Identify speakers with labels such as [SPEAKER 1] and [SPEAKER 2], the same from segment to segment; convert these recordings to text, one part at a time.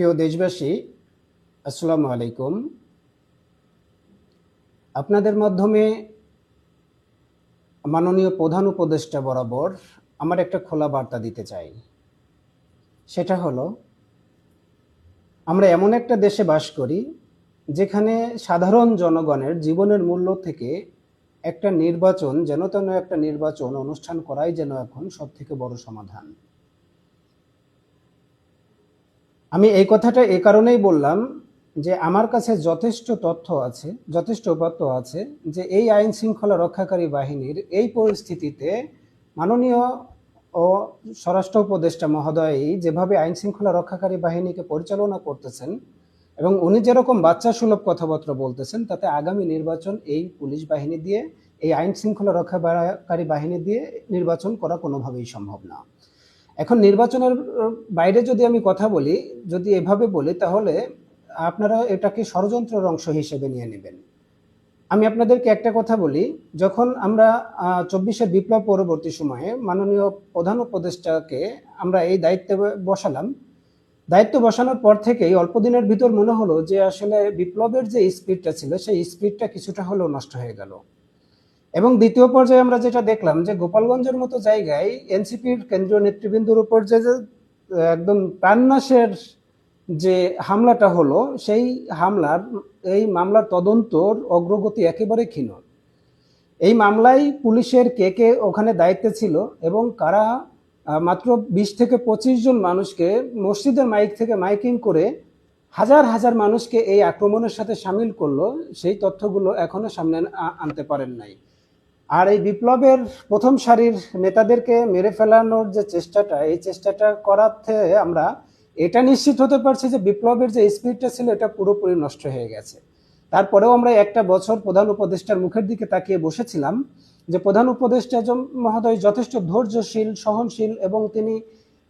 [SPEAKER 1] প্রিয় দেশবাসী, আসসালামু আলাইকুম। আপনাদের মাধ্যমে মাননীয় প্রধান উপদেষ্টা বরাবর আমার একটা খোলা বার্তা দিতে চাই। সেটা হলো, আমরা এমন একটা দেশে বাস করি যেখানে সাধারণ জনগণের জীবনের মূল্য থেকে একটা নির্বাচন যেন তেন একটা নির্বাচন অনুষ্ঠান করাই যেন এখন সব থেকে বড় সমাধান। আমি এই কথাটা এ কারণেই বললাম যে আমার কাছে যথেষ্ট তথ্য আছে, যথেষ্ট উপাত্ত আছে যে এই আইন শৃঙ্খলা রক্ষাকারী বাহিনীর এই পরিস্থিতিতে মাননীয় ও স্বরাষ্ট্র উপদেষ্টা মহোদয়ই যেভাবে আইন শৃঙ্খলা রক্ষাকারী বাহিনীকে পরিচালনা করতেছেন এবং উনি যেরকম বাচ্চা সুলভ কথাবার্তা বলতেছেন, তাতে আগামী নির্বাচন এই পুলিশ বাহিনী দিয়ে, এই আইন শৃঙ্খলা রক্ষাকারী বাহিনী দিয়ে নির্বাচন করা কোনোভাবেই সম্ভব না। এখন নির্বাচনের বাইরে যদি আমি কথা বলি, যদি এভাবে বলি, তাহলে আপনারা এটাকে ষড়যন্ত্রের অংশ হিসেবে নিয়ে নেবেন। আমি আপনাদেরকে একটা কথা বলি, যখন আমরা চব্বিশের বিপ্লব পরবর্তী সময়ে মাননীয় প্রধান উপদেষ্টাকে আমরা এই দায়িত্বে বসালাম, দায়িত্ব বসানোর পর থেকেই অল্প দিনের ভিতর মনে হলো যে আসলে বিপ্লবের যে স্পিডটা ছিল, সেই স্পিডটা কিছুটা হলেও নষ্ট হয়ে গেল। এবং দ্বিতীয় পর্যায়ে আমরা যেটা দেখলাম যে গোপালগঞ্জের মতো জায়গায় এনসিপির কেন্দ্রীয় নেতৃবৃন্দর উপর যে একদম প্রাণনাশের যে হামলাটা হলো, সেই হামলার, এই মামলার তদন্তর অগ্রগতি একেবারে ক্ষীণ এই মামলায় পুলিশের কে কে ওখানে দায়িত্বে ছিল এবং কারা মাত্র বিশ থেকে পঁচিশ জন মানুষকে মসজিদের মাইক থেকে মাইকিং করে হাজার হাজার মানুষকে এই আক্রমণের সাথে সামিল করল, সেই তথ্যগুলো এখনও সামনে আনতে পারেন নাই। আর এই বিপ্লবের প্রথম সারির নেতাদেরকে মেরে ফেলানোর যে চেষ্টাটা, এই চেষ্টাটা করাতে আমরা এটা নিশ্চিত হতে পারছি যে বিপ্লবের যে স্পিডটা ছিল, এটা পুরোপুরি নষ্ট হয়ে গেছে। তারপরেও আমরা একটা বছর প্রধান উপদেষ্টার মুখের দিকে তাকিয়ে বসেছিলাম যে প্রধান উপদেষ্টা মহোদয় যথেষ্ট ধৈর্যশীল, সহনশীল এবং তিনি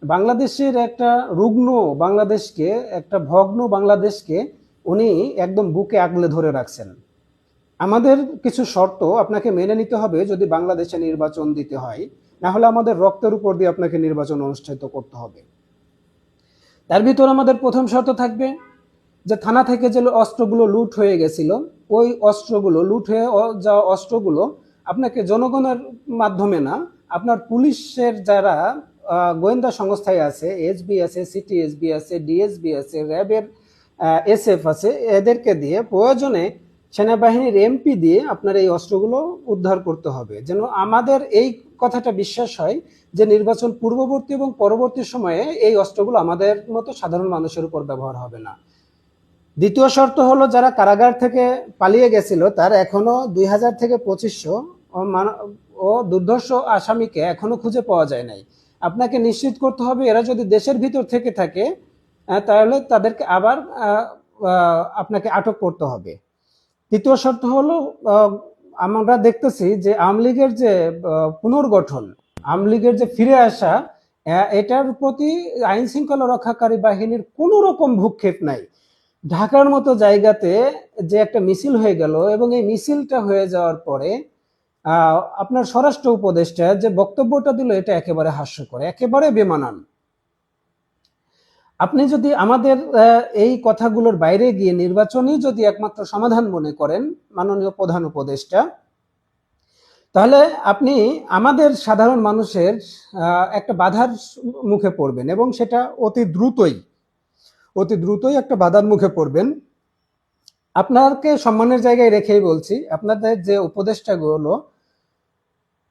[SPEAKER 1] বাংলাদেশের একটা রুগ্ন বাংলাদেশকে, একটা ভগ্ন বাংলাদেশকে উনি একদম বুকে আগলে ধরে রাখছেন। আমাদের কিছু শর্ত আপনাকে মেনে নিতে হবে যদি বাংলাদেশে নির্বাচন দিতে হয়। না হলে আমাদের রক্তের উপর দিয়ে আপনাকে নির্বাচন অনুষ্ঠিত করতে হবে। তার ভিতর আমাদের প্রথম শর্ত থাকবে যে থানা থেকে যে অস্ত্রগুলো লুট হয়ে গেছিল, ওই অস্ত্রগুলো, লুট হয়ে যাওয়া অস্ত্রগুলো আপনাকে জনগণের মাধ্যমে না, আপনার পুলিশের যারা গোয়েন্দা সংস্থায় আছে এসবি আছে সিটি এসবি আছে ডিএসবি আছে র্যাবের এসএফ আছে, এদেরকে দিয়ে প্রয়োজনে সেনাবাহিনীর এমপি দিয়ে আপনার এই অস্ত্রগুলো উদ্ধার করতে হবে। যেন আমাদের এই কথাটা বিশ্বাস হয় যে নির্বাচন পূর্ববর্তী এবং পরবর্তী সময়ে এই অস্ত্রগুলো আমাদের মতো সাধারণ মানুষের উপর ব্যবহার হবে না। দ্বিতীয় শর্ত হলো, যারা কারাগার থেকে পালিয়ে গেছিল, তার এখনও দুই হাজার থেকে পঁচিশশো ও দুর্ধর্ষ আসামিকে এখনও খুঁজে পাওয়া যায় নাই। আপনাকে নিশ্চিত করতে হবে, এরা যদি দেশের ভিতর থেকে থাকে তাহলে তাদেরকে আবার আপনাকে আটক করতে হবে। তৃতীয় শর্ত হলো আমরা দেখতেছি যে আওয়ামী লীগের যে পুনর্গঠন, আওয়ামী লীগের যে ফিরে আসা এটার প্রতি আইন শৃঙ্খলা রক্ষাকারী বাহিনীর কোনো রকম ভূক্ষেপ নাই। ঢাকার মতো জায়গাতে যে একটা মিছিল হয়ে গেল এবং এই মিছিলটা হয়ে যাওয়ার পরে আপনার স্বরাষ্ট্র উপদেষ্টা যে বক্তব্যটা দিল, এটা একেবারে হাস্যকর, একেবারে বেমানান। আপনি যদি আমাদের এই কথাগুলোর বাইরে গিয়ে নির্বাচনই যদি একমাত্র সমাধান মনে করেন, মাননীয় প্রধান উপদেষ্টা, তাহলে আপনি আমাদের সাধারণ মানুষের একটা বাধার মুখে পড়বেন এবং সেটা অতি দ্রুতই অতি দ্রুতই একটা বাধার মুখে পড়বেন। আপনাকে সম্মানের জায়গায় রেখেই বলছি, আপনাদের যে উপদেষ্টাগুলো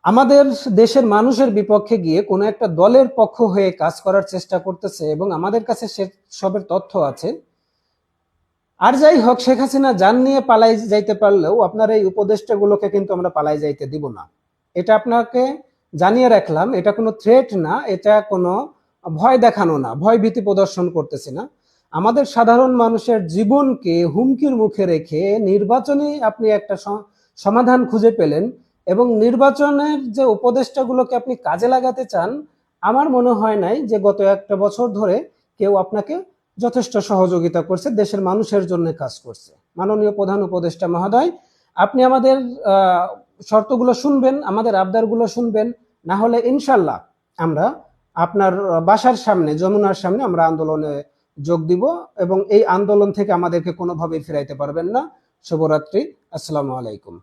[SPEAKER 1] আমাদের দেশের মানুষের বিপক্ষে গিয়ে কোনো একটা দলের পক্ষ হয়ে কাজ করার চেষ্টা করতেছে এবং আমাদের কাছে সে সবের তথ্য আছে। আর যাই হোক, শেখ হাসিনা যান নিয়ে পালাই যাইতে পারলেও আপনার এই উপদেষ্টাগুলোকে কিন্তু আমরা পালাই যাইতে দিব না। এটা আপনাকে জানিয়ে রাখলাম, এটা কোনো থ্রেট না, এটা কোনো ভয় দেখানো না, ভয় ভীতি প্রদর্শন করতেছি না। আমাদের সাধারণ মানুষের জীবনকে হুমকির মুখে রেখে নির্বাচনে আপনি একটা সমাধান খুঁজে পেলেন। এবং নির্বাচনের যে উপদেষ্টাগুলোকে আপনি কাজে লাগাতে চান, আমার মনে হয় নাই যে গত একটা বছর ধরে কেউ আপনাকে যথেষ্ট সহযোগিতা করছে, দেশের মানুষের জন্য কাজ করছে। মাননীয় প্রধান উপদেষ্টা মহোদয়, আপনি আমাদের শর্তগুলো শুনবেন, আমাদের আবদারগুলো শুনবেন, না হলে ইনশাল্লাহ আমরা আপনার বাসার সামনে, যমুনার সামনে আমরা আন্দোলনে যোগ দিব এবং এই আন্দোলন থেকে আমাদেরকে কোনোভাবেই ফিরাইতে পারবেন না। শুভরাত্রি, আসসালামু আলাইকুম।